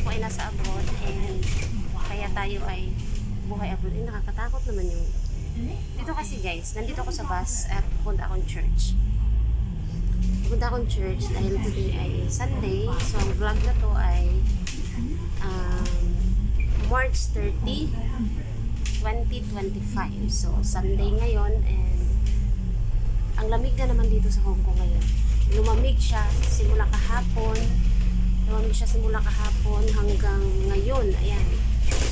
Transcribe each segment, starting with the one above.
po ay nasa abroad and kaya tayo ay buhay abroad. Eh, nakakatakot naman yung... Dito kasi guys, nandito ako sa bus at pupunta akong church. Pupunta akong church dahil today ay Sunday. So, ang vlog na to ay um, March 30, 2025. So, Sunday ngayon and ang lamig na naman dito sa Hong Kong ngayon. Lumamig siya simula kahapon. Lumamig siya simula kahapon hanggang ngayon. Ayan.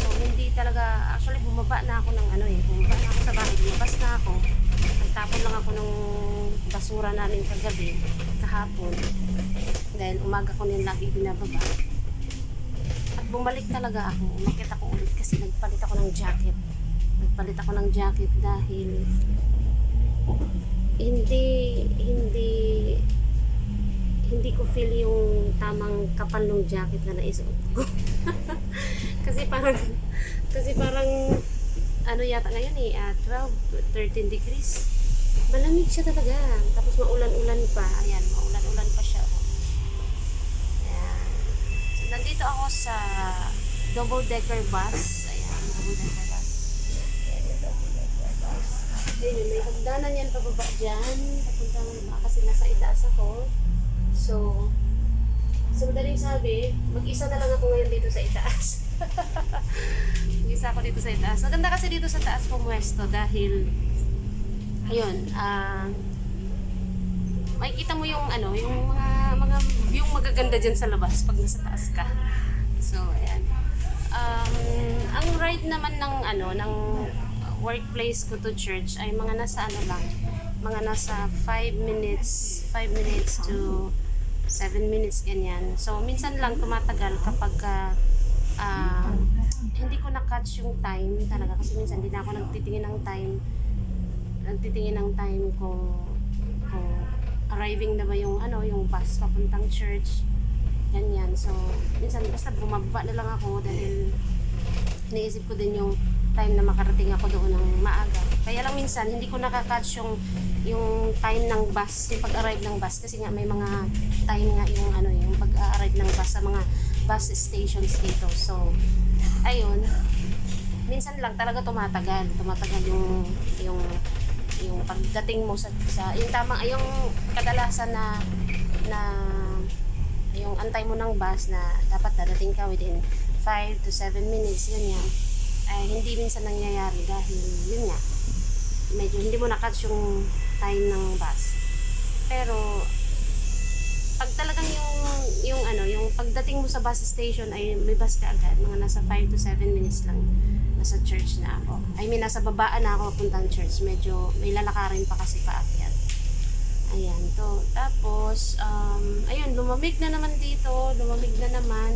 So, hindi talaga, actually bumaba na ako ng ano eh. Bumaba na ako sa bahay. Lumabas na ako. Nagtapon lang ako ng basura namin kagabi, kahapon. Dahil umaga ko nila lagi binababa. At bumalik talaga ako. Umakit ako ulit kasi nagpalit ako ng jacket. Nagpalit ako ng jacket dahil hindi hindi hindi ko feel yung tamang kapal ng jacket na naisuot ko. kasi parang kasi parang ano yata ngayon eh, ah, 12, 13 degrees. Malamig siya talaga. Tapos maulan-ulan pa. Ayan, maulan-ulan pa siya. Oh. Ayan. So, nandito ako sa double-decker bus. Ayan, double-decker bus. Ayun, may hagdanan yan pababa dyan. Papunta mo naman kasi nasa itaas ako. So, sa madaling sabi, mag-isa na lang ako ngayon dito sa itaas. mag-isa ako dito sa itaas. Maganda kasi dito sa taas pumuesto dahil, ayun, ah, makikita mo yung ano, yung mga mga view magaganda dyan sa labas pag nasa taas ka. So, ayan. Um, ang ride naman ng ano, ng workplace ko to church ay mga nasa ano lang, mga nasa 5 minutes, 5 minutes to 7 minutes ganyan. So, minsan lang tumatagal kapag ah, ah, hindi ko na-catch yung time talaga. Kasi minsan hindi na ako nagtitingin ng time nagtitingin ng time kung kung arriving na ba yung ano yung bus papuntang church ganyan. So minsan basta bumaba na lang ako dahil iniisip ko din yung time na makarating ako doon ng maaga. Kaya lang minsan hindi ko nakakatch yung yung time ng bus yung pag-arrive ng bus. Kasi nga may mga time nga yung ano yung pag-arrive ng bus sa mga bus stations dito. So ayun. Minsan lang talaga tumatagal. Tumatagal yung yung yung pagdating mo sa, sa yung tamang yung kadalasan na na yung antay mo ng bus na dapat dadating ka within 5 to 7 minutes yun yan ay hindi minsan nangyayari dahil yun nga. Medyo hindi mo na-catch yung time ng bus. Pero pag talagang yung yung ano yung pagdating mo sa bus station ay may bus ka agad mga nasa 5 to 7 minutes lang nasa church na ako. I mean nasa babaan na ako papuntang church. Medyo may lalakarin pa kasi paakyat. Ayan to. Tapos um, ayun lumamig na naman dito lumamig na naman.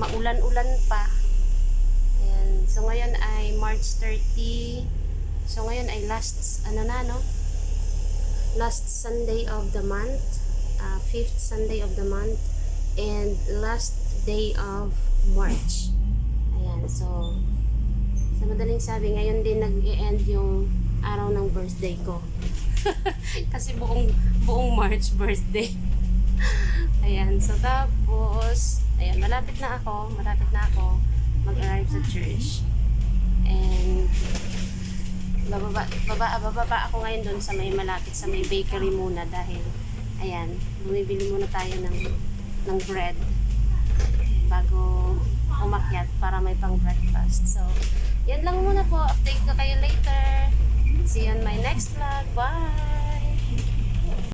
Maulan-ulan pa. Ayan so ngayon ay March 30 so ngayon ay last ano na no last Sunday of the month uh, fifth Sunday of the month and last day of March. Ayan, so sa madaling sabi, ngayon din nag-e-end yung araw ng birthday ko. Kasi buong buong March birthday. ayan, so tapos, ayan, malapit na ako, malapit na ako mag-arrive sa church. Bababa, bababa, bababa ako ngayon doon sa may malapit sa may bakery muna dahil ayan, bumibili muna tayo ng ng bread bago umakyat para may pang breakfast. So, yan lang muna po. Update ko kayo later. See you on my next vlog. Bye!